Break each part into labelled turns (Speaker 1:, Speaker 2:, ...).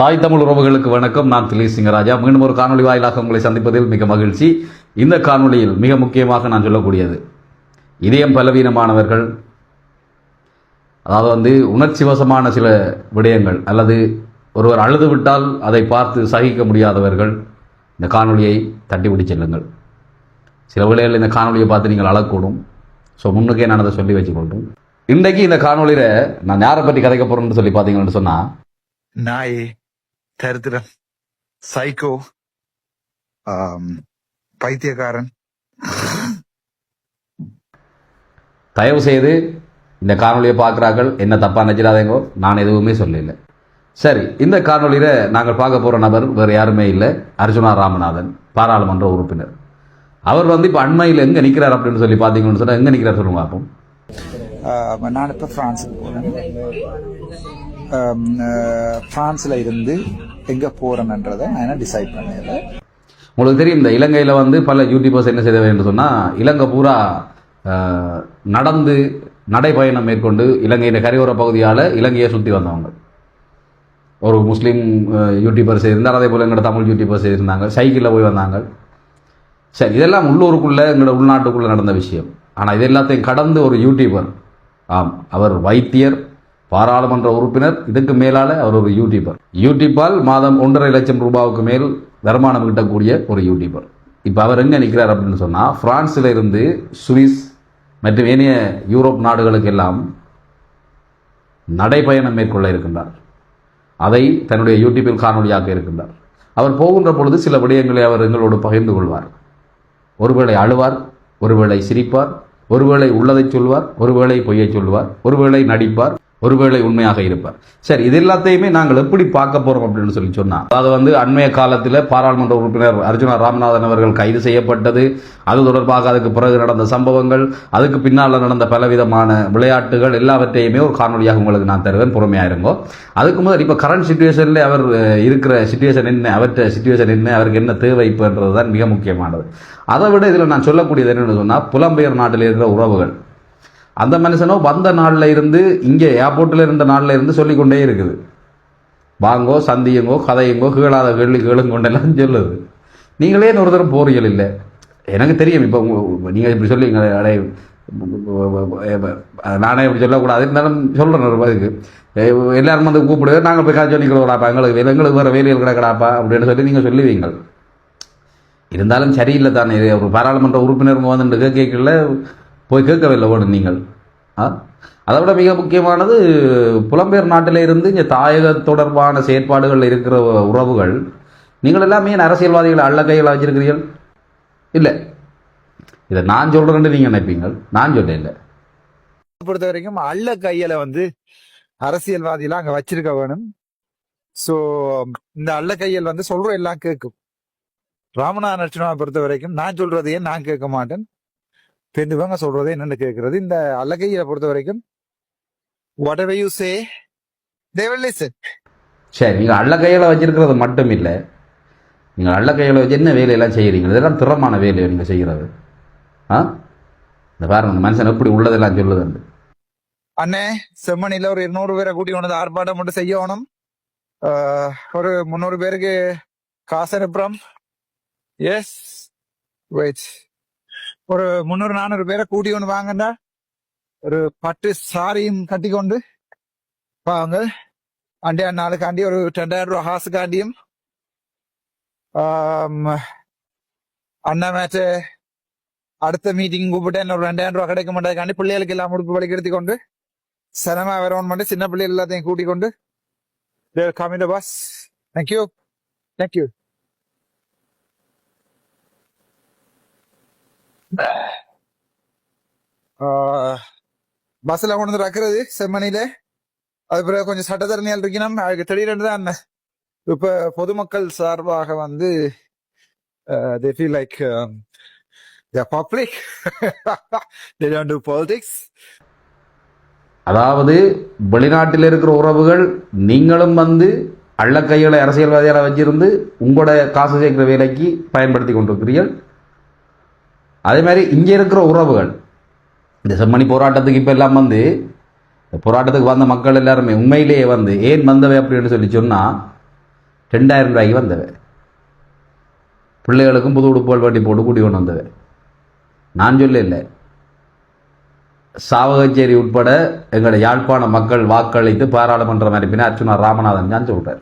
Speaker 1: தாய் தமிழ் உறவுகளுக்கு வணக்கம். நான் திலீப் சிங்கராஜா. மீண்டும் ஒரு காணொளி வாயிலாக உங்களை சந்திப்பதில் மிக மகிழ்ச்சி. இந்த காணொலியில் மிக முக்கியமாக நான் சொல்லக்கூடியது. இதயம் பலவீனமானவர்கள் அதாவது வந்து உணர்ச்சி வசமான சில விடயங்கள் அல்லது ஒருவர் அழுது விட்டால் அதை பார்த்து சகிக்க முடியாதவர்கள் இந்த காணொலியை தட்டிவிட்டு செல்லுங்கள். சில வேளைகளில் இந்த காணொலியை பார்த்து நீங்கள் அழக்கூடும். ஸோ முன்னுக்கே நான் அதை சொல்லி வச்சுக்கொள்கிறேன் இன்றைக்கு இந்த காணொளியில் நான் யாரை பற்றி கதைக்க போகிறேன்னு சொல்லி பார்த்தீங்கன்னு சொன்னால்
Speaker 2: நாய் தரித்திரம் சைக்கோ பைத்தியக்காரன்.
Speaker 1: தயவு செய்து இந்த காணொளியை பார்க்குறார்கள். என்ன தப்பாக நினைச்சிடாதேங்கோ நான் எதுவுமே சொல்லல. சரி இந்த காணொளியில் நாங்கள் பார்க்க போகிற நபர் வேறு யாருமே இல்லை. அர்ஜுனா ராமநாதன் பாராளுமன்ற உறுப்பினர். அவர் வந்து இப்போ அண்மையில் எங்கே நிற்கிறார் அப்படின்னு சொல்லி பார்த்தீங்கன்னு சொன்னால் எங்கே நிற்கிறார் சொல்லுங்க பார்ப்போம்.
Speaker 2: நான் இப்போ பிரான்ஸுக்கு போனேன் இருந்து எங்கே போறேன்ன்றதை நான் டிசைட் பண்ணல
Speaker 1: உங்களுக்கு தெரியும் இந்த இலங்கையில் வந்து பல யூடியூபர்ஸ் என்ன செய்த என்று சொன்னால் இலங்கை பூரா நடந்து நடைபயணம் மேற்கொண்டு இலங்கையின் கரையோர பகுதியால் இலங்கையை சுற்றி வந்தவங்க. ஒரு முஸ்லீம் யூடியூபர் செய்திருந்தார் இருந்தார் அதே போல் எங்களோட தமிழ் யூடியூபர் இருந்தாங்க சைக்கிளில் போய் வந்தாங்க. சரி இதெல்லாம் உள்ளூருக்குள்ளே எங்களோட உள்நாட்டுக்குள்ளே நடந்த விஷயம். ஆனால் இது எல்லாத்தையும் கடந்து ஒரு யூடியூபர் ஆம் அவர் வைத்தியர் பாராளுமன்ற உறுப்பினர் இதுக்கு மேலால அவர் ஒரு யூடியூபர் யூடியூப்பால் மாதம் ஒன்றரை லட்சம் ரூபாவுக்கு மேல் வருமானம் கிட்டக்கூடிய ஒரு யூடியூபர் இப்போ அவர் எங்கே நிற்கிறார் அப்படின்னு சொன்னால் பிரான்ஸில் இருந்து சுவிஸ் மற்றும் ஏனைய யூரோப் நாடுகளுக்கு எல்லாம் நடைபயணம் மேற்கொள்ள இருக்கின்றார். அதை தன்னுடைய யூடியூபில் காணொளியாக்க இருக்கின்றார். அவர் போகின்ற பொழுது சில விடயங்களை அவர் எங்களோடு பகிர்ந்து கொள்வார். ஒருவேளை அழுவார் ஒருவேளை சிரிப்பார் ஒருவேளை உள்ளதை சொல்வார் ஒருவேளை பொய்யை சொல்வார் ஒருவேளை நடிப்பார் ஒருவேளை உண்மையாக இருப்பார். சரி இது எல்லாத்தையுமே நாங்கள் எப்படி பார்க்க போறோம் அப்படின்னு சொல்லி சொன்னா அது வந்து அண்மைய காலத்தில் பாராளுமன்ற உறுப்பினர் அர்ஜுனா ராமநாதன் அவர்கள் கைது செய்யப்பட்டது. அது தொடர்பாக அதுக்கு பிறகு நடந்த சம்பவங்கள் அதுக்கு பின்னால் நடந்த பலவிதமான விளையாட்டுகள் எல்லாவற்றையுமே ஒரு காணொலியாக உங்களுக்கு நான் தருவேன். பொறுமையாக இருங்கோ. அதுக்கு முதல் இப்போ கரண்ட் சுச்சுவேஷனில் அவர் இருக்கிற சுச்சுவேஷன் என்ன அவற்ற சுச்சுவேஷன் என்ன அவருக்கு என்ன தேவை இப்போன்றது தான் மிக முக்கியமானது. அதை விட இதில் நான் சொல்லக்கூடியது என்னென்னு சொன்னால் புலம்பெயர் நாட்டில் இருக்கிற உறவுகள். அந்த மனுஷனோ வந்த நாளில் இருந்து இங்கே ஏர்போர்ட்டில் இருந்த நாளில் இருந்து சொல்லிக்கொண்டே இருக்குது. வாங்கோ சந்தியுங்கோ கதையுங்கோ கீழாத கேள்வி கேளுங்க கொண்டெல்லாம் சொல்லுது. நீங்களே இன்னொரு தரம் போறீங்கள் இல்லை. எனக்கு தெரியும் இப்போ நீங்கள் இப்படி சொல்லுவீங்க அடே நானே இப்படி சொல்லக்கூடாது இருந்தாலும் சொல்கிறேன் ஒரு பதிலுக்கு எல்லாரும் வந்து கூப்பிடுவேன் நாங்கள் போய் காய்ச்சி சொல்லிக்கிறோம்டாப்பா எங்களுக்கு வேலை எங்களுக்கு வேறு வேலையில் கிடக்கிறாப்பா அப்படின்னு சொல்லி நீங்கள் சொல்லுவீங்க இருந்தாலும் சரியில்லை தானே ஒரு பாராளுமன்ற உறுப்பினருங்க வந்து கேட்கல போய் கேட்கவில்லை வேணும் நீங்கள். ஆ? அதை விட மிக முக்கியமானது புலம்பெயர் நாட்டில் இருந்து இங்கே தாயக தொடர்பான செயற்பாடுகளில் இருக்கிற உறவுகள் நீங்கள் எல்லாமே அரசியல்வாதிகளை அள்ள கையில் வச்சிருக்கிறீர்கள்? இல்லை. இதை நான் சொல்கிறேன்னு நீங்கள் நினைப்பீங்க நான் சொல்ல இல்லை.
Speaker 2: பொறுத்த வரைக்கும் அள்ள கையில வந்து அரசியல்வாதிலாம் அங்க வச்சிருக்க வேணும். சோ இந்த அள்ள கையல் வந்து சொல்ற எல்லாம் கேட்கும். ராமநாதன் அர்ச்சனாவை பொறுத்த வரைக்கும் நான் சொல்றதையே நான் கேட்க மாட்டேன். பெருந்தவங்க சொல்றதே என்னன்னு கேட்கறது. இந்த அல்லகையை பொறுத்த வரைக்கும் whatever you say they will listen
Speaker 1: சரி நீங்கள் அள்ள கையில் வச்சிருக்கிறது மட்டும் இல்லை நீங்கள் அள்ள கையில் வச்சு என்ன வேலையெல்லாம் செய்கிறீங்க இதெல்லாம் திறமான வேலையை நீங்கள் செய்கிறது ஆ? இந்த பாருங்க இந்த மனுஷன் எப்படி உள்ளதெல்லாம் சொல்லுதுண்டு
Speaker 2: அண்ணே செம்மணில ஒரு இருநூறு பேரை கூட்டி கொண்டு ஆர்ப்பாட்டம் மட்டும் செய்யணும் ஒரு முந்நூறு பேருக்கு காசு அனுப்புறோம். எஸ் வெயிட் ஒரு முந்நூறு நானூறு பேரை கூட்டி கொண்டு வாங்கண்டா ஒரு பட்டு சாரியும் கட்டி கொண்டு வாங்க. அண்டே நாளுக்காண்டி ஒரு ரெண்டாயிரம் ரூபா காசுக்காண்டியும். ஆம், அண்ணா மேட்ச் அடுத்த மீட்டிங் கூப்பிட்டு ஒரு ரெண்டாயிரம் ரூபா கிடைக்க மாட்டேங்காண்டி பிள்ளைகளுக்கு எல்லாம் முடிப்பு வழிகெடுத்து கொண்டு சிரம வரவன் பண்ணி சின்ன பிள்ளைகள் எல்லாத்தையும் கூட்டிக் கொண்டு. Coming the bus thank you thank you பஸ்ல கொண்டு வந்து ரக்கிறது செம்மணியில. அது பிறகு கொஞ்சம் சட்டத்தரணியால் இருக்கணும். அதுக்கு திடீரென்று தான் இப்ப பொதுமக்கள் சார்பாக வந்து they feel like public they don't
Speaker 1: அதாவது வெளிநாட்டில் இருக்கிற உறவுகள் நீங்களும் வந்து அள்ளக்கைகளை அரசியல்வாதிகளை வச்சிருந்து உங்களோட காசு சேர்க்கிற வேலைக்கு பயன்படுத்தி கொண்டிருக்கிறீர்கள். அதே மாதிரி இங்கே இருக்கிற உறவுகள். இந்த செம்மணி போராட்டத்துக்கு இப்போ எல்லாம் வந்து இந்த போராட்டத்துக்கு வந்த மக்கள் எல்லாருமே உண்மையிலேயே வந்து ஏன் வந்தவை அப்படின்னு சொல்லி சொன்னால் ரெண்டாயிரம் ரூபாய்க்கு வந்தவை. பிள்ளைகளுக்கும் புது உடுப்புகள் வண்டி போட்டு கூட்டி கொண்டு வந்தவை. நான் சொல்ல இல்லை. சாவகச்சேரி உட்பட எங்களுடைய யாழ்ப்பாண மக்கள் வாக்களித்து பாராளுமன்றம் அனுப்பின அர்ச்சுனா ராமநாதன் தான் சொல்கிறார்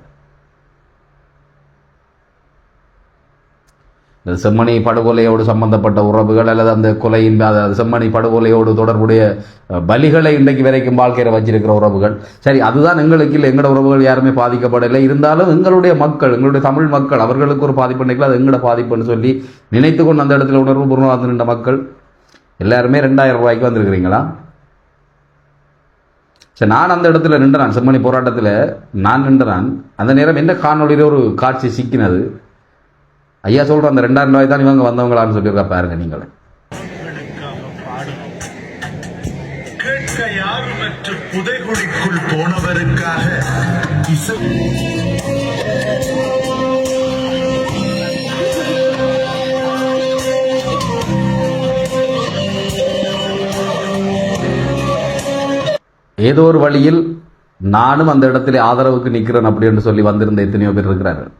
Speaker 1: இந்த செம்மணி படுகொலையோடு சம்பந்தப்பட்ட உறவுகள் அல்லது அந்த கொலையின் அதாவது செம்மணி படுகொலையோடு தொடர்புடைய பலிகளை இன்றைக்கு வரைக்கும் வாழ்க்கையில் வச்சிருக்கிற உறவுகள். சரி அதுதான் எங்களுக்கு இல்லை. எங்களோட உறவுகள் யாருமே பாதிக்கப்படலை இருந்தாலும் எங்களுடைய மக்கள் எங்களுடைய தமிழ் மக்கள் அவர்களுக்கு ஒரு பாதிப்பு நினைக்கல அது எங்களோட பாதிப்புன்னு சொல்லி நினைத்து கொண்டு அந்த இடத்துல உணர்வு பூர்வமாக நின்ற மக்கள் எல்லாருமே ரெண்டாயிரம் ரூபாய்க்கு வந்திருக்கிறீங்களா? சரி நான் அந்த இடத்துல நின்றான். செம்மணி போராட்டத்தில் நான் நின்றான். அந்த நேரம் என்ன காணொலியில் ஒரு காட்சி சிக்கினது? ஐயா சொல்ற அந்த ரெண்டாயிரம் ரூபாய் தான் இவங்க வந்தவங்களான்னு சொல்லியிருக்கா பாருங்க நீங்களே
Speaker 3: புதைகுழிக்குள் போனவருக்காக இசை
Speaker 1: ஏதோ ஒரு வழியில் நானும் அந்த இடத்துல ஆதரவுக்கு நிற்கிறேன் அப்படின்னு சொல்லி வந்திருந்த எத்தனையோ பேர் இருக்கிறார்கள்.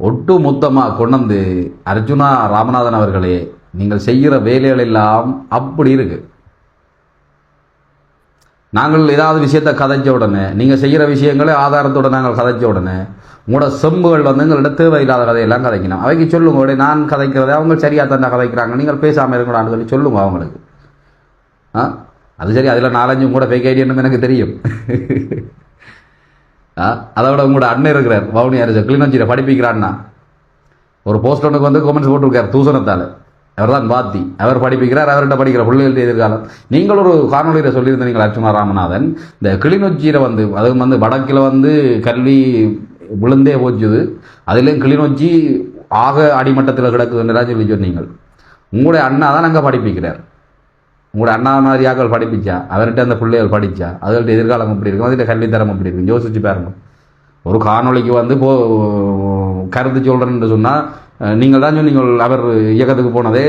Speaker 1: ஒட்டு மொத்தமாக கொண்டு அர்ஜுனா ராமநாதன் அவர்களே நீங்கள் செய்கிற வேலைகள் எல்லாம் அப்படி இருக்கு. நாங்கள் ஏதாவது விஷயத்தை கதைச்ச உடனே நீங்கள் செய்கிற விஷயங்களே ஆதாரத்தோட நாங்கள் கதைச்ச உடனே உங்களோட செம்புகள் வந்து எங்கள்கிட்ட தேவையில்லாத கதையெல்லாம் கதைக்கணும். அவைக்கு சொல்லுங்க உடனே நான் கதைக்கிறதே அவங்க சரியாக தான் கதைக்கிறாங்க நீங்கள் பேசாமல் இருக்கக்கூடாதுன்னு சொல்லி சொல்லுங்க அவங்களுக்கு. ஆ? அது சரி அதில் நாலஞ்சும் கூட ஃபேக் ஐடியான்னு எனக்கு தெரியும். அதை விட உங்களோட அண்ணன் இருக்கிறார் வவுனி அரசு கிளிநொச்சியில் படிப்பிக்கிறான்னா. ஒரு போஸ்ட் ஒன்றுக்கு வந்து கமெண்ட்ஸ் போட்டிருக்கார் தூசணத்தால். அவர் தான் பாத்தி அவர் படிப்பிக்கிறார் அவர்கிட்ட படிக்கிற பிள்ளைகளுடைய எதிர்காலம். நீங்கள் ஒரு காணொலியில் சொல்லியிருந்தீங்க அர்ச்சுனா ராமநாதன்? இந்த கிளிநொச்சியில் வந்து அதுவும் வந்து வடக்கில் வந்து கல்வி விழுந்தே போச்சுது. அதுலேயும் கிளிநொச்சி ஆக அடிமட்டத்தில் கிடக்குதுன்னு சொல்லி சொன்னீங்க உங்களுடைய அண்ணா தான் அங்கே படிப்பிக்கிறார். உங்களோட அண்ணா மாதிரியாக்கள் படிப்பிச்சா? அவர்கிட்ட அந்த பிள்ளைகள் படித்தா அதுகள்ட்ட எதிர்காலம் எப்படி இருக்கும்? அதுகிட்ட கல்வித்தரம் எப்படி இருக்கும்? யோசிச்சு பாருங்க. ஒரு காணொலிக்கு வந்து போ கருத்து சொல்கிறேன்னு சொன்னால் நீங்கள் தான் சொன்னீங்க அவர் இயக்கத்துக்கு போனதே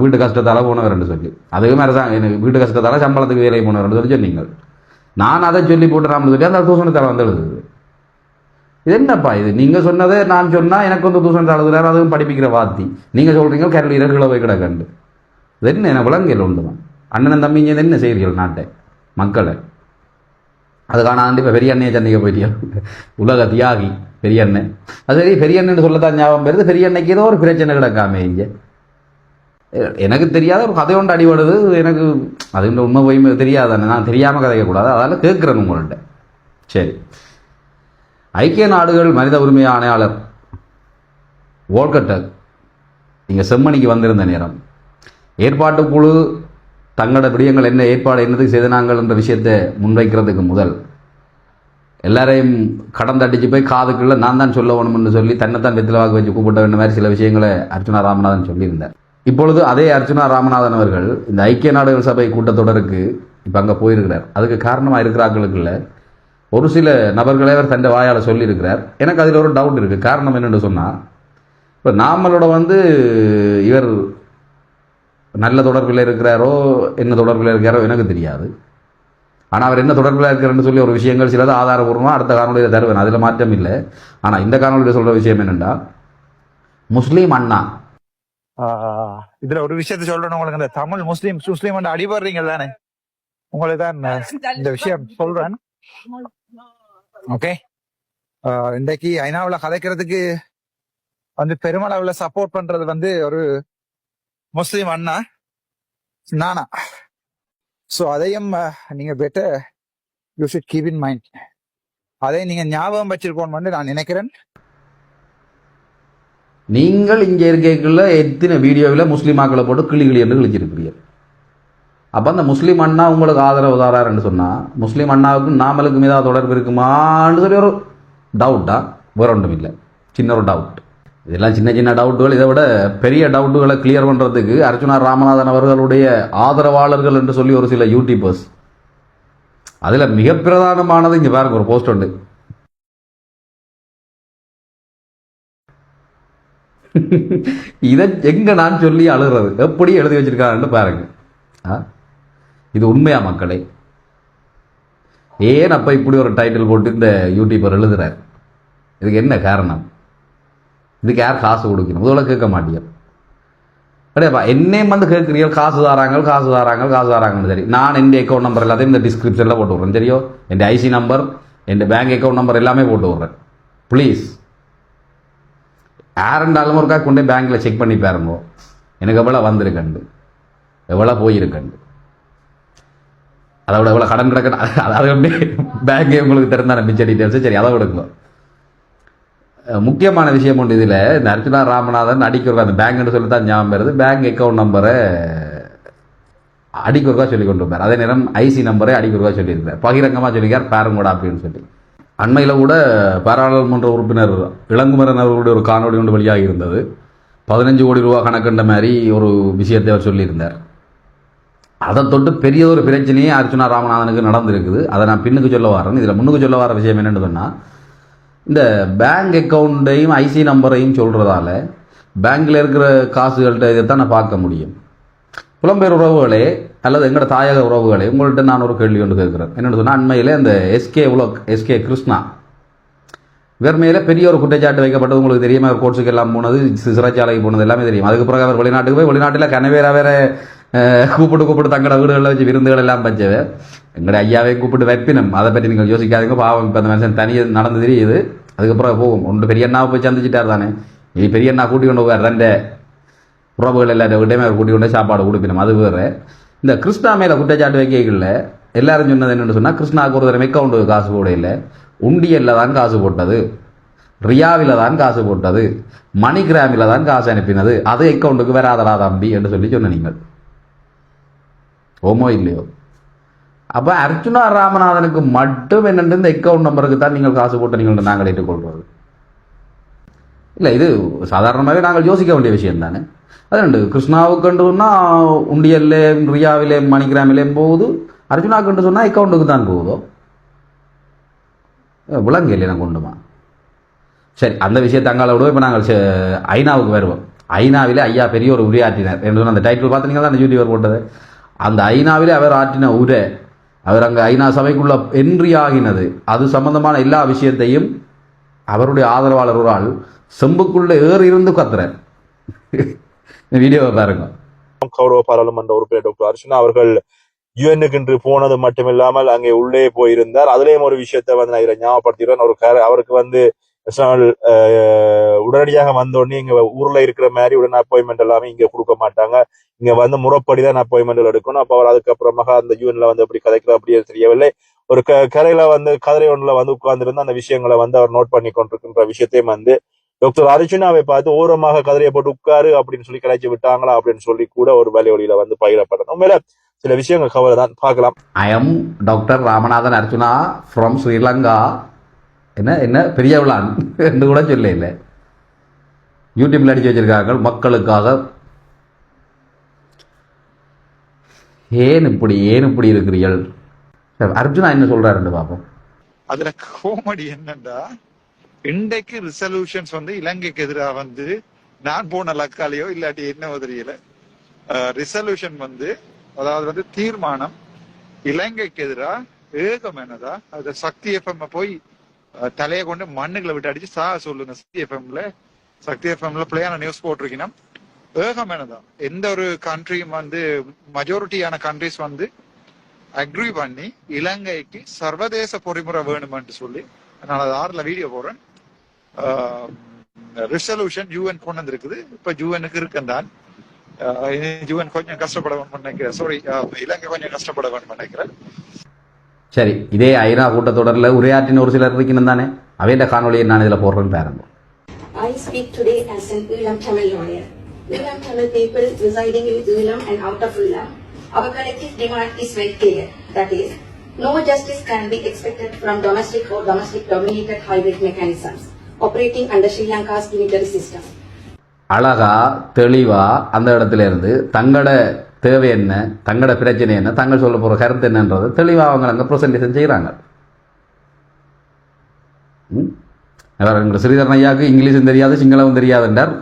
Speaker 1: வீட்டு கஷ்டத்தால் போனவர்னு சொல்லி. அதுக்கு அரசாங்கம் எனக்கு வீட்டு கஷ்டத்தால் சம்பளத்துக்கு வேலைக்கு போனவர்னு சொல்லி சொன்னீங்க. நான் அதை சொல்லி போட்டுறாமல் சொல்லி அந்த தூசணத்தால் வந்து இது என்னப்பா இது? நீங்கள் சொன்னதே நான் சொன்னால் எனக்கு வந்து தூசணத்தால் எழுதுறாரு அதுவும் படிப்பிக்கிற வாத்தி. நீங்கள் சொல்கிறீங்க கரல் இறகுகளை போய் கிடக்கண்டு இது என்ன? எனக்கு விலங்கியல் அண்ணனும் அண்ணன் தம்பிங்க என்ன செய்கிறீர்கள் நாட்டை? மக்களை? அதுக்கான ஆண்டு இப்போ பெரிய அண்ணையை சந்திக்க போயிட்டியா? உலக தியாகி பெரிய அண்ணன் அது சரி பெரிய அண்ணன் சொல்லத்தான் ஞாபகம் பெறுது பெரிய அன்னைக்கு ஏதோ ஒரு பிரச்சனை கிடக்காம இங்கே. எனக்கு தெரியாத ஒரு கதை ஒன்று அடிபடுது. எனக்கு அது இந்த உண்மை போய் தெரியாதானே? நான் தெரியாமல் கதைக்கக்கூடாது. அதனால் கேட்குறேன் உங்கள்கிட்ட. சரி. ஐக்கிய நாடுகள் மனித உரிமை ஆணையாளர் ஓல்கட்டர் இங்கே செம்மணிக்கு வந்திருந்த நேரம். ஏற்பாட்டு குழு தங்களோட விடயங்கள் என்ன ஏற்பாடு என்னதுக்கு செய்தனாங்கள் என்ற விஷயத்தை முன்வைக்கிறதுக்கு முதல். எல்லாரையும் கடந்தடிச்சு போய் காதுக்குள்ள நான் தான் சொல்ல வேணும்னு சொல்லி தன்னைத்தான் வெத்திலவாக வச்சு கூப்பிட்ட வேண்டிய மாதிரி சில விஷயங்களை அர்ச்சுனா ராமநாதன் சொல்லியிருந்தார். இப்பொழுது அதே அர்ச்சுனா ராமநாதன் அவர்கள் இந்த ஐக்கிய நாடுகள் சபை கூட்டத்தொடருக்கு இப்போ அங்கே போயிருக்கிறார். அதுக்கு காரணமாக இருக்கிறார்களுக்குள்ள ஒரு சில நபர்களை அவர் தன் வாயால் சொல்லியிருக்கிறார். எனக்கு அதில் ஒரு டவுட் இருக்குது காரணம் என்னென்னு சொன்னால் இப்போ நாமளோட வந்து இவர் நல்ல தொடர்பில் இருக்கிறாரோ என்ன தொடர்பில் இருக்கிறாரோ எனக்கு தெரியாது. ஆனால் அவர் என்ன தொடர்பில் இருக்கிறன்னு சொல்லி ஒரு விஷயங்கள் சிலது ஆதாரபூர்வமாக அடுத்த காணொலியில் தருவேன். அதில் மாற்றம் இல்லை. ஆனால் இந்த காணொலியில் சொல்கிற விஷயம் என்னென்னா முஸ்லீம் அண்ணா.
Speaker 2: ஆஹ் இதுல ஒரு விஷயத்த சொல்றேன் உங்களுக்கு. இந்த தமிழ் முஸ்லீம் முஸ்லீம் வந்து அடிபடுறீங்க தானே? உங்களுக்கு தான் இந்த விஷயம் சொல்றேன். ஓகே? இன்றைக்கு ஐநாவுல கதைக்கிறதுக்கு வந்து பெருமளவுல சப்போர்ட் பண்றது வந்து ஒரு முஸ்லீம் அண்ணா நானா. சோ அதையும் நீங்கள் நீங்க better you should keep in mind அதை நீங்க ஞாபகம் வச்சிருக்கோம் வந்து நான் நினைக்கிறேன்.
Speaker 1: நீங்கள் இங்கே இருக்கைக்குள்ள எத்தனை வீடியோவில் முஸ்லீம் ஆக்களை போட்டு கிளி கிளி என்று கிழிச்சிருக்கிறீர்கள்? அப்போ அந்த முஸ்லீம் அண்ணா உங்களுக்கு ஆதரவு தாராருன்னு சொன்னால் முஸ்லீம் அண்ணாவுக்கும் நாமலுக்கும் ஏதாவது தொடர்பு இருக்குமான்னு சொல்லி ஒரு டவுட்டா வேற ஒன்றும் இல்லை. சின்ன ஒரு டவுட் இதெல்லாம் சின்ன சின்ன டவுட்டுகள் இதை விட பெரிய டவுட்டுகளை கிளியர் பண்ணுறதுக்கு அர்ச்சுனா ராமநாதன் அவர்களுடைய ஆதரவாளர்கள் என்று சொல்லி ஒரு சில யூடியூபர்ஸ் அதில் மிக பிரதானமானது இங்கே பாருங்க ஒரு போஸ்ட் உண்டு. இதை எங்க நான் சொல்லி அழுகிறது எப்படி எழுதி வச்சிருக்காங்கன்னு பாருங்க. இது உண்மையா மக்களே? ஏன் அப்போ இப்படி ஒரு டைட்டில் போட்டு இந்த யூடியூபர் எழுதுறாரு? இதுக்கு என்ன காரணம்? இதுக்கு யார் காசு கொடுக்கணும்? முதல்ல கேட்க மாட்டேன் அப்படியேப்பா என்னையும் வந்து கேட்குறீங்க காசு தாராங்க காசு தாராங்க காசு தாராங்கன்னு சரி. நான் என் அக்கௌண்ட் நம்பர் எல்லாத்தையும் இந்த டிஸ்கிரிப்ஷனில் போட்டு விட்றேன். சரியோ? என் ஐசி நம்பர் என் பேங்க் அக்கௌண்ட் நம்பர் எல்லாமே போட்டு விட்றேன். ப்ளீஸ் யாருண்டாலும் ஒருக்கா கொண்டு பேங்க்கில் செக் பண்ணி பாருங்க. எனக்கு எவ்வளோ வந்திருக்கண்டு? எவ்வளோ போயிருக்கண்டு? அதோட எவ்வளோ கடன் கிடக்கணும் அதாவது வந்து பேங்கே உங்களுக்கு தெரிந்தான மிச்ச டீட்டெயில்ஸு சரி அதை விடுங்க. முக்கியமான விஷயம் ஒன்று இதில். இந்த அர்ச்சனா ராமநாதன் அடிக்கொருக்கா அந்த பேங்க்னு சொல்லி தான் ஞாபகம் வருது. பேங்க் அக்கௌண்ட் நம்பரை அடிக்கொருக்கா சொல்லி கொண்டு வந்தார் அதே நேரம் ஐசி நம்பரை அடிக்கொருக்கா சொல்லியிருந்தார் பகிரங்கமாக சொல்லியிருக்கார். பாருங்கடா அப்படின்னு சொல்லி. அண்மையில் கூட பாராளுமன்ற உறுப்பினர் இளங்குமரன் அவர்களுடைய ஒரு காணொலி ஒன்று வெளியாகி இருந்தது. பதினஞ்சு கோடி ரூபா கணக்குன்ற மாதிரி ஒரு விஷயத்தை அவர் சொல்லியிருந்தார். அதை தொட்டு பெரிய ஒரு பிரச்சனையே அர்ச்சனா ராமநாதனுக்கு நடந்திருக்குது. அதை நான் பின்னுக்கு சொல்ல வரேன். இதில் முன்னுக்கு சொல்ல வர விஷயம் என்னென்னு சொன்னால் இந்த பேங்க் அக்கௌண்ட்டையும் ஐசி நம்பரையும் சொல்கிறதால பேங்க்கில் இருக்கிற காசுகள்கிட்ட இதை தான் நான் பார்க்க முடியும். புலம்பெயர் உறவுகளே அல்லது எங்களோட தாயக உறவுகளே உங்கள்கிட்ட நான் ஒரு கேள்வி ஒன்று கேட்குறேன். என்னென்னு சொன்னால் அண்மையில் இந்த எஸ்கே உலக் எஸ்கே கிருஷ்ணா. இவர் மேலே பெரிய ஒரு குற்றச்சாட்டு வைக்கப்பட்டது உங்களுக்கு தெரியுமா? கோர்ட்ஸுக்கு எல்லாம் போனது சி- சிறைச்சாலைக்கு போனது எல்லாமே தெரியும். அதுக்கு பிறகு அவர் வெளிநாட்டுக்கு போய் வெளிநாட்டில் கனவேரா வேற கூப்பிட்டு கூப்பிட்டு தங்களோட வீடுகளில் வச்சு விருந்துகள் எல்லாம் வச்சவ எங்களுடைய ஐயாவை கூப்பிட்டு வைப்பினும் அதை பற்றி நீங்கள் யோசிக்காதீங்க பாவம் இப்போ அந்த மனுஷன் தனியாக நடந்து தெரியுது அதுக்கப்புறம் போகும் ஒன்று பெரிய அண்ணாவை போய் சந்திச்சிட்டார் தானே இனி பெரிய அண்ணா கூட்டி கொண்டு போவார் ரெண்டு உறவுகள் எல்லாரும் விட்டையுமே அவர் கூட்டி கொண்டு சாப்பாடு கொடுப்பினோம் அது வேறு இந்த கிருஷ்ணா மேலே குற்றச்சாட்டு வைக்கல எல்லாரும் சொன்னது என்னென்னு சொன்னால் கிருஷ்ணாவுக்கு ஒரு தடவை அக்கௌண்ட்டு காசு போட இல்லை உண்டியல்ல தான் காசு போட்டது ரியாவில் தான் காசு போட்டது மணிகிராமில் தான் காசு அனுப்பினது அது அக்கௌண்ட்டுக்கு வராதடா தம்பி என்று சொல்லி சொன்ன நீங்கள் ஓமோ இல்லையோ? அப்போ அர்ச்சுனா ராமநாதனுக்கு மட்டும் என்னென்று இந்த அக்கௌண்ட் நம்பருக்கு தான் நீங்கள் காசு போட்டு நீங்கள் நாங்கள் ஏற்றுக்கொள்வது. இல்லை இது சாதாரணமாகவே நாங்கள் யோசிக்க வேண்டிய விஷயம் தானே? அது ரெண்டு கிருஷ்ணாவுக்கு சொன்னால் உண்டியல்லே ரியாவிலே மணிகிராமிலே போகுது. அர்ஜுனாவுக்கு சொன்னால் அக்கௌண்ட்டுக்கு தான் போகுதோ? விலங்கு இல்லையா கொண்டுமா சரி அந்த விஷயத்தை அங்கால விடுவோம். இப்போ நாங்கள் சே- ஐநாவுக்கு வருவோம். ஐநாவிலே ஐயா பெரிய ஒரு உரையாற்றினார். என்று சொன்ன அந்த டைட்டில் பார்த்தீங்கன்னா அந்த யூடியூபர் போட்டது. அந்த ஐநாவிலே அவர் ஆற்றின உரை அவர் அங்கே ஐநா சபைக்குள்ள என்றியாகினது ஆகினது. அது சம்பந்தமான எல்லா விஷயத்தையும் அவருடைய ஆதரவாளர் ஒரு ஆள் செம்புக்குள்ள ஏறி இருந்து கத்துறார். இந்த வீடியோவை பாருங்க.
Speaker 4: கௌரவ பாராளுமன்ற உறுப்பினர் டாக்டர் அர்ச்சனா அவர்கள் யுஎன்னுக்கு இன்று போனது மட்டுமில்லாமல் அங்கே உள்ளே போயிருந்தார். அதுலேயும் ஒரு விஷயத்தை வந்து நான் இதை ஞாபகப்படுத்திடுறேன் ஒரு அவருக்கு வந்து உடனடியாக வந்த உடனே இங்க ஊர்ல இருக்கிற மாதிரி உடனே அப்பாயின்மெண்ட் எல்லாமே இங்க கொடுக்க மாட்டாங்க. இங்க வந்து முறைப்படிதான் அப்பாயின்மெண்ட் எடுக்கணும். அப்ப அவர் அதுக்கப்புறமாக அந்த யூன்ல வந்து எப்படி கதைக்கிற அப்படியே தெரியவில்லை. ஒரு க கரையில வந்து கதிரை ஒன்றுல வந்து உட்கார்ந்துருந்து அந்த விஷயங்களை வந்து அவர் நோட் பண்ணி கொண்டிருக்கின்ற விஷயத்தையும் வந்து டாக்டர் அர்ஜுனாவை பார்த்து ஓரமாக கதிரையை போட்டு உட்காரு அப்படின்னு சொல்லி கிடைச்சி விட்டாங்களா அப்படின்னு சொல்லி கூட ஒரு வழிவழியில வந்து பகிரப்பட்டது. உண்மையில சில விஷயங்கள் கவலை தான் பார்க்கலாம்
Speaker 1: I am doctor Ramanathan Arjuna from Sri Lanka என்ன என்ன? பெரியவளான் என்று கூட சொல்ல இல்லை யூடியூப்ல அடிச்சு வச்சிருக்காங்க மக்களுக்காக. ஏன் இப்படி ஏன் இப்படி இருக்கிறீர்கள்? அர்ஜுனா என்ன சொல்றாருன்னு பாப்போம்.
Speaker 5: அதுல கோமடி என்னன்னா இன்றைக்கு ரிசல்யூஷன்ஸ் வந்து இலங்கைக்கு எதிராக வந்து நான் போன லக்காலையோ இல்லாட்டி என்ன தெரியல. ரிசல்யூஷன் வந்து அதாவது வந்து தீர்மானம் இலங்கைக்கு எதிராக ஏகம் என்னதா அது சக்தி எஃப்எம் போய் தலையை கொண்டு மண்ணுகளை விட்டு அடிச்சு சா சொல்லுங்க. சக்தி எஃப்எம்ல சக்தி எஃப்எம்ல பிள்ளையான நியூஸ் போட்டிருக்கீங்கன்னா ஏகம் என்னதான் எந்த ஒரு கண்ட்ரியும் வந்து மெஜாரிட்டியான கண்ட்ரிஸ் வந்து அக்ரி பண்ணி இலங்கைக்கு சர்வதேச பொறிமுறை வேணுமென்று சொல்லி நான் அது ஆறுல வீடியோ போடுறேன். ரிசல்யூஷன் யூஎன் கொண்டு வந்திருக்குது. இப்ப யூஎனுக்கு இருக்குந்தான் யூஎன் கொஞ்சம் கஷ்டப்பட வேணும் நினைக்கிறேன் சாரி இலங்கை கொஞ்சம் கஷ்டப்பட வேணும் நினைக்கிறேன்.
Speaker 1: சரி இதே ஐநா கூட்டத்தொடரில் உரையாற்றின ஒரு சிலர் இருக்கணும் தானே அவையில காணொலியை நான் இதில் போடுறேன்னு பாருங்க
Speaker 6: I speak today as an Ulam Tamil lawyer. Ulam Tamil people residing in Ulam and out of Ulam, our collective demand is very clear. That is, no justice can be expected from domestic or domestic dominated hybrid mechanisms operating under Sri Lanka's unitary system.
Speaker 1: அழகா தெளிவா அந்த இடத்துல இருந்து தங்களோட தேவை என்ன தங்களோட பிரச்சனை என்ன தாங்கள் சொல்ல போகிற கருத்து என்னன்றது தெளிவாக அவங்க அங்கே ப்ரெசன்டேஷன் செய்கிறாங்க அவர் எங்களுக்கு ஸ்ரீதரன் ஐயாவுக்கு இங்கிலீஷும் தெரியாது சிங்களமும் தெரியாது என்றார்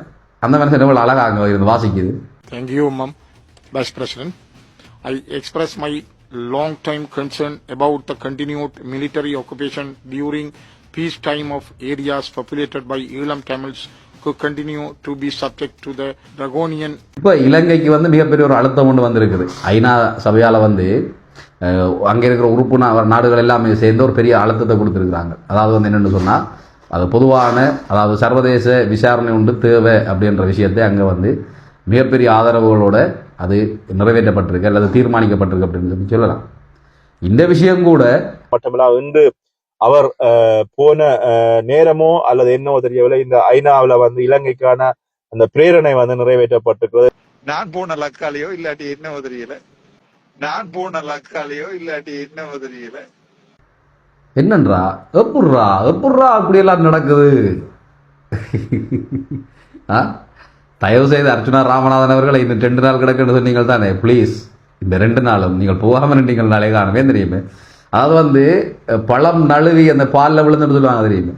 Speaker 1: அந்த மனுஷன் எவ்வளோ அழகாக அங்கே இருந்து வாசிக்குது
Speaker 7: thank you ma'am vice president I express my long time concern about the continued military occupation during peacetime of areas populated by Elam Tamils continue to be subject to the draconian
Speaker 1: இப்போ இலங்கைக்கு வந்து மிகப்பெரிய ஒரு அழுத்தம் ஒன்று வந்திருக்குது. ஐநா சபையால் வந்து அங்கே இருக்கிற உறுப்பு நா- நாடுகள் எல்லாமே சேர்ந்து ஒரு பெரிய அழுத்தத்தை கொடுத்துருக்குறாங்க. அதாவது வந்து என்னென்னு சொன்னால் அது பொதுவான அதாவது சர்வதேச விசாரணை உண்டு தேவை அப்படின்ற விஷயத்தை அங்கே வந்து மிகப்பெரிய ஆதரவுகளோட அது நிறைவேற்றப்பட்டிருக்கு அல்லது தீர்மானிக்கப்பட்டிருக்கு அப்படின்னு சொல்லி சொல்லலாம். இந்த விஷயம் கூட
Speaker 4: மட்டுமில்ல இன்று அவர் அஹ், போன அஹ், நேரமோ அல்லது என்னவோ தெரியவில்லை. இந்த ஐநாவுல வந்து இலங்கைக்கான அந்த பிரேரணை வந்து நிறைவேற்றப்பட்டிருக்கிறது.
Speaker 5: நான் போன லக்காலையோ இல்லாட்டி என்னவோ தெரியல. நான் போன லக்காலையோ இல்லாட்டி என்னவோ தெரியல.
Speaker 1: என்னன்றா? எப்புட்றா? எப்புட்றா அப்படியெல்லாம் நடக்குது? ஆ? தயவு செய்து அர்ச்சுனா ராமநாதன் அவர்களை இன்னும் ரெண்டு நாள் கிடக்குன்னு சொன்னீங்கள் தானே ப்ளீஸ் இந்த ரெண்டு நாளும் நீங்கள் போகாமல் ரெண்டீங்கள் நாளே காணவே தெரியுமே. அது வந்து பழம் நழுவி அந்த பாலில் விழுந்துட்டு சொல்லுவாங்க தெரியுமே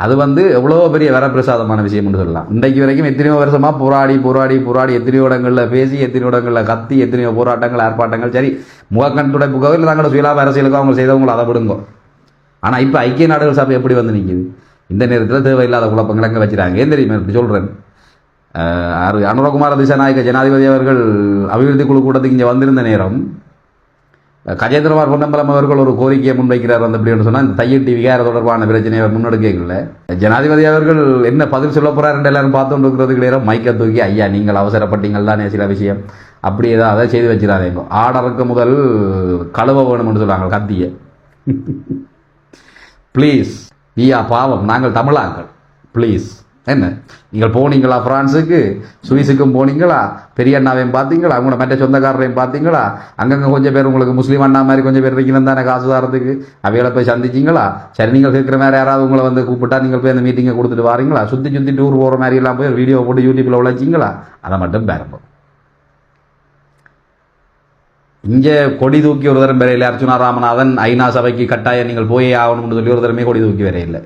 Speaker 1: அது வந்து எவ்வளோ பெரிய வரப்பிரசாதமான விஷயம்னு சொல்லலாம் இன்றைக்கு வரைக்கும் எத்தனையோ வருஷமாக போராடி போராடி போராடி எத்தனையோ இடங்களில் பேசி எத்தனையோ இடங்களில் கத்தி எத்தனையோ போராட்டங்கள் ஆர்ப்பாட்டங்கள் சரி முகக்கண் துடைப்புக்கோ இல்லை தங்களோட சுயலாப அரசியலுக்கோ அவங்க செய்தவங்களை அதை விடுங்கோ ஆனால் இப்போ ஐக்கிய நாடுகள் சபை எப்படி வந்து நிற்கிது இந்த நேரத்தில் தேவையில்லாத குழப்பங்கள் அங்கே வச்சுறாங்க ஏன் தெரியுமா இப்படி சொல்கிறேன் அனுரகுமார திசாநாயக்க ஜனாதிபதி அவர்கள் அபிவிருத்தி குழு கூட்டத்துக்கு இங்கே வந்திருந்த நேரம் கஜேந்திரகுமார் பொன்னம்பலம் அவர்கள் ஒரு கோரிக்கையை முன்வைக்கிறார் வந்து அப்படின்னு சொன்னால் இந்த தையட்டி விகார தொடர்பான பிரச்சனையை முன்னெடுக்கல ஜனாதிபதி அவர்கள் என்ன பதில் சொல்ல போறாருன்னு எல்லாரும் பார்த்துட்டு இருக்கிறதுக்கு நேரம் மைக்கை தூக்கி ஐயா நீங்கள் அவசரப்பட்டீங்கள் தானே சில விஷயம். அப்படி ஏதாவது அதை செய்து வச்சிடாதீங்க ஆடருக்கு முதல் கழுவ வேணும்னு சொல்கிறாங்க கத்தியை. ப்ளீஸ் ஐயா பாவம் நாங்கள் தமிழாக்கள். ப்ளீஸ் என்ன? நீங்கள் போனீங்களா பிரான்ஸுக்கு? சுவிஸுக்கும் போனீங்களா? பெரிய அண்ணாவையும் பார்த்தீங்களா? அவங்களோட மற்ற சொந்தக்காரரையும் பார்த்தீங்களா? அங்கங்கே கொஞ்சம் பேர் உங்களுக்கு முஸ்லீம் அண்ணா மாதிரி கொஞ்சம் பேர் இருக்கணும் தானே காசு தரத்துக்கு? அவைகளை போய் சந்திச்சிங்களா? சரி நீங்கள் கேட்குற மாதிரி யாராவது உங்களை வந்து கூப்பிட்டா நீங்கள் போய் அந்த மீட்டிங்கை கொடுத்துட்டு வாரீங்களா? சுற்றி சுற்றி டூர் போகிற மாதிரி எல்லாம் போய் வீடியோ போட்டு யூடியூப்பில் உழைச்சிங்களா? அதை மட்டும் பேரம்போ இங்கே கொடி தூக்கி ஒரு தரம் வரையில் அர்ச்சுனா ராமநாதன் ஐநா சபைக்கு கட்டாயம் நீங்கள் போயே ஆகணும்னு சொல்லி ஒரு தரமே கொடி தூக்கி வரையில்லை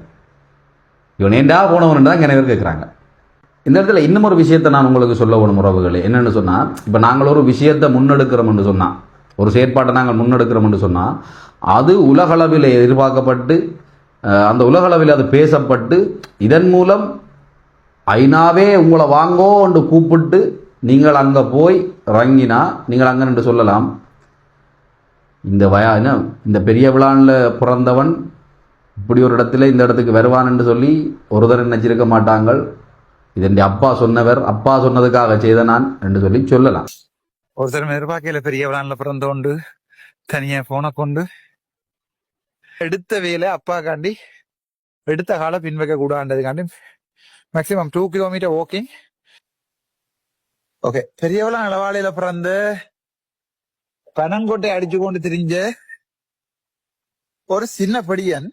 Speaker 1: இவன் ஏண்டா போனவன் தான் இங்கே கேட்குறாங்க இந்த இடத்துல இன்னும் ஒரு விஷயத்தை நான் உங்களுக்கு சொல்ல வேணும் உறவுகள். என்னென்னு சொன்னால் இப்போ நாங்கள் ஒரு விஷயத்தை முன்னெடுக்கிறோம்னு சொன்னால் ஒரு செயற்பாட்டை நாங்கள் முன்னெடுக்கிறோம்னு சொன்னால் அது உலகளவில் எதிர்பார்க்கப்பட்டு அந்த உலகளவில் அது பேசப்பட்டு இதன் மூலம் ஐநாவே உங்களை வாங்கோன்னு கூப்பிட்டு நீங்கள் அங்கே போய் இறங்கினா நீங்கள் அங்கே நின்று சொல்லலாம். இந்த வயா என்ன இந்த பெரிய விழானில் பிறந்தவன் இப்படி ஒரு இடத்துல இந்த இடத்துக்கு வருவான் என்று சொல்லி ஒருத்தர் நினைச்சிருக்க மாட்டாங்கள்? இதன் அப்பா சொன்னவர் அப்பா சொன்னதுக்காக செய்த நான் என்று சொல்லி சொல்லலாம்.
Speaker 2: ஒருத்தர் நிர்வாகியில பெரிய விழான்ல பிறந்தோண்டு தனியா போன கொண்டு எடுத்த வேலை அப்பா காண்டி எடுத்த கால பின்வைக்க கூடாண்டதுக்காண்டி maximum two kilometre walking okay பெரியவளா அளவாளையில பிறந்த பனங்கோட்டை அடிச்சு கொண்டு திரிஞ்ச ஒரு சின்ன படியன்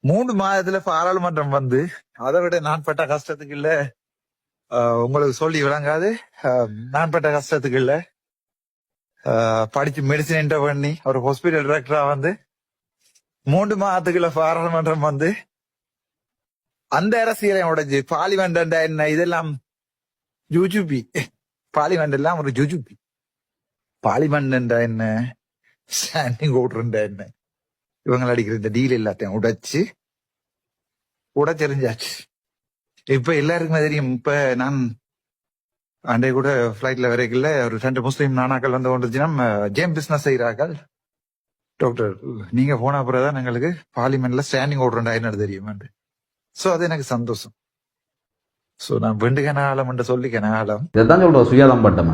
Speaker 2: மூணு மாதத்துல பாராளுமன்றம் வந்து அதை விட நான் பட்ட கஷ்டத்துக்கு இல்ல. ஆஹ் உங்களுக்கு சொல்லி விளங்காது. நான் பட்ட கஷ்டத்துக்கு இல்ல. ஆஹ் படிச்சு மெடிசன் என்டர் பண்ணி ஒரு ஹாஸ்பிட்டல் டிரெக்டரா வந்து மூன்று மாதத்துக்குள்ள பாராளுமன்றம் வந்து அந்த அரசியலை உடைஞ்சு பார்லிமெண்ட் என்ன இதெல்லாம் ஜூஜுபி. பார்லிமெண்ட் எல்லாம் ஒரு ஜுஜுபி. பார்லிமெண்ட் என்ன ஸ்டாண்டிங் ஓட்டர் என்ன இவங்க அடிக்கிற இந்த டீல் எல்லாத்தையும் உடைச்சு உடைச்செறிஞ்சாச்சு. இப்ப எல்லாருக்குமே தெரியும் இப்ப நான் அண்டே கூட ஃபிளைட்ல வரைக்கல ஒரு ரெண்டு முஸ்லீம் நானாக்கள் வந்து கொண்டுச்சுன்னா ஜேம் பிசினஸ் செய்கிறார்கள் டாக்டர் நீங்க போன அப்புறம் தான் எங்களுக்கு பார்லிமெண்ட்ல ஸ்டாண்டிங் ஓடுறா என்னது தெரியும் சோ அது எனக்கு சந்தோஷம். சோ நான் வெண்டுகன ஆழம் என்று சொல்லிக்கன ஆழம்
Speaker 1: இதைத்தான் சொல்றோம் சுயாதம் பட்டம்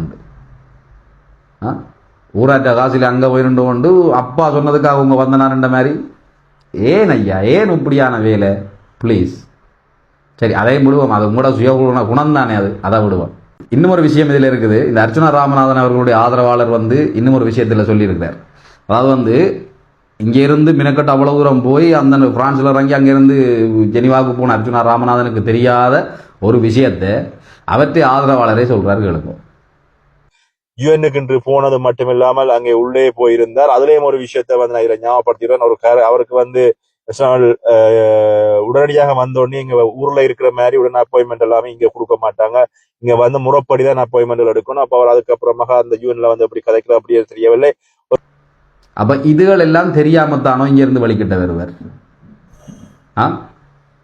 Speaker 1: ஊராட்ட காசில் அங்கே போயிருந்து கொண்டு அப்பா சொன்னதுக்காக அவங்க வந்தனார்ன்ற மாதிரி? ஏன் ஐயா ஏன் இப்படியான வேலை? ப்ளீஸ் சரி அதையும் விடுவோம். அது உங்களோட சுய குணம் தானே அது? அதை விடுவோம். இன்னும் ஒரு விஷயம் இதில் இருக்குது. இந்த அர்ச்சுனா ராமநாதன் அவர்களுடைய ஆதரவாளர் வந்து இன்னும் ஒரு விஷயத்தில் சொல்லியிருக்கிறார். அதாவது வந்து இங்கேருந்து மினக்கட்டு அவ்வளோ தூரம் போய் அந்த ஃப்ரான்ஸில் இறங்கி அங்கேருந்து ஜெனிவாவுக்கு போன அர்ச்சுனா ராமநாதனுக்கு தெரியாத ஒரு விஷயத்தை அவற்றை ஆதரவாளரே சொல்கிறார் கேளுங்க.
Speaker 4: யுஎன்னுக்கு என்று போனது மட்டுமில்லாமல் அங்கே உள்ளே போயிருந்தார். அதுலயும் ஒரு விஷயத்தை வந்து நான் இதை ஞாபகப்படுத்திடுறேன் ஒரு கரு அவருக்கு வந்து உடனடியாக வந்த உடனே இங்க ஊர்ல இருக்கிற மாதிரி உடனே அப்பாயின்மெண்ட் எல்லாமே இங்க கொடுக்க மாட்டாங்க. இங்க வந்து முறைப்படிதான் அப்பாயின்மெண்ட் எடுக்கணும். அப்ப அவர் அதுக்கப்புறமாக அந்த யூஎன்ல வந்து எப்படி கதைக்கலாம் அப்படியே தெரியவில்லை.
Speaker 1: அப்ப இதுகள் எல்லாம் தெரியாம தானோ இங்க இருந்து வழிகிட்ட வருவர் ஆ?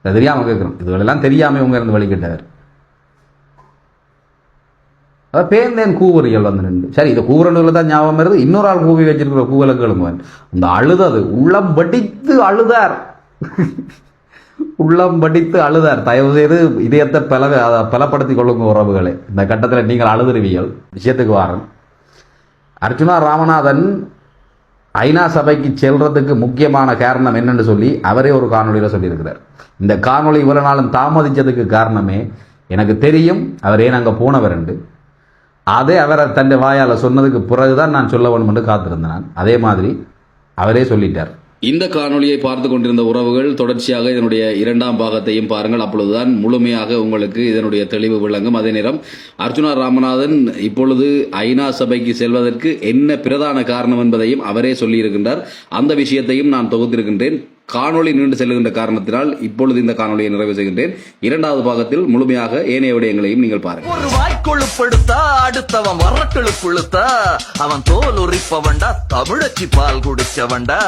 Speaker 1: தெரியாம கேட்கிறோம். இதுகள் எல்லாம் தெரியாம இவங்க இருந்து வழிகிட்டவர். அதாவது பேர்ந்தேன் கூவறியல் வந்து நின்று சரி இதை கூவுறதுல தான் ஞாபகம் வருது இன்னொரு ஆள் கூவி வச்சிருக்கிற கூவலை அந்த அழுதது உள்ளம் வடித்து அழுதார் உள்ளம் படித்து அழுதார் தயவு செய்து இதயத்தை பல அதை பலப்படுத்திக் கொள்ளுங்க உறவுகளை இந்த கட்டத்தில் நீங்கள் அழுதுருவீர்கள் விஷயத்துக்கு வாரன் அர்ச்சுனா ராமநாதன் ஐநா சபைக்கு செல்றதுக்கு முக்கியமான காரணம் என்னன்னு சொல்லி அவரே ஒரு காணொலியில் சொல்லியிருக்கிறார் இந்த காணொலி இவ்வளவு நாளும் தாமதித்ததுக்கு காரணமே எனக்கு தெரியும் அவர் ஏன் அங்கே போனவர் என்று அதே அவரை தன் வாயால் சொன்னதுக்கு பிறகு தான் நான் சொல்ல வேணும் என்று காத்திருந்தேன் நான். அதே மாதிரி அவரே சொல்லிட்டார்
Speaker 8: இந்த காணொளியை பார்த்து கொண்டிருந்த உறவுகள் தொடர்ச்சியாக இதனுடைய இரண்டாம் பாகத்தையும் பாருங்கள். அப்பொழுதுதான் முழுமையாக உங்களுக்கு இதனுடைய தெளிவு விளங்கும். அதே நேரம் அர்ஜுனா ராமநாதன் இப்பொழுது ஐநா சபைக்கு செல்வதற்கு என்ன பிரதான காரணம் என்பதையும் அவரே சொல்லியிருக்கின்றார். அந்த விஷயத்தையும் நான் தொகுத்திருக்கின்றேன். காணொளி நீண்டு செல்லுகின்ற காரணத்தினால் இப்பொழுது இந்த காணொலியை நிறைவு செய்கின்றேன். இரண்டாவது பாகத்தில் முழுமையாக ஏனைய விடயங்களையும் நீங்கள் பாருங்கள்.
Speaker 9: ஒரு வாய்க்கொழுப்படுத்தா அடுத்தவன் வரக்களுக்குழுத்தா அவன் தோல் உரிப்பவன்டா தமிழச்சி பால் குடிச்சவன்டா.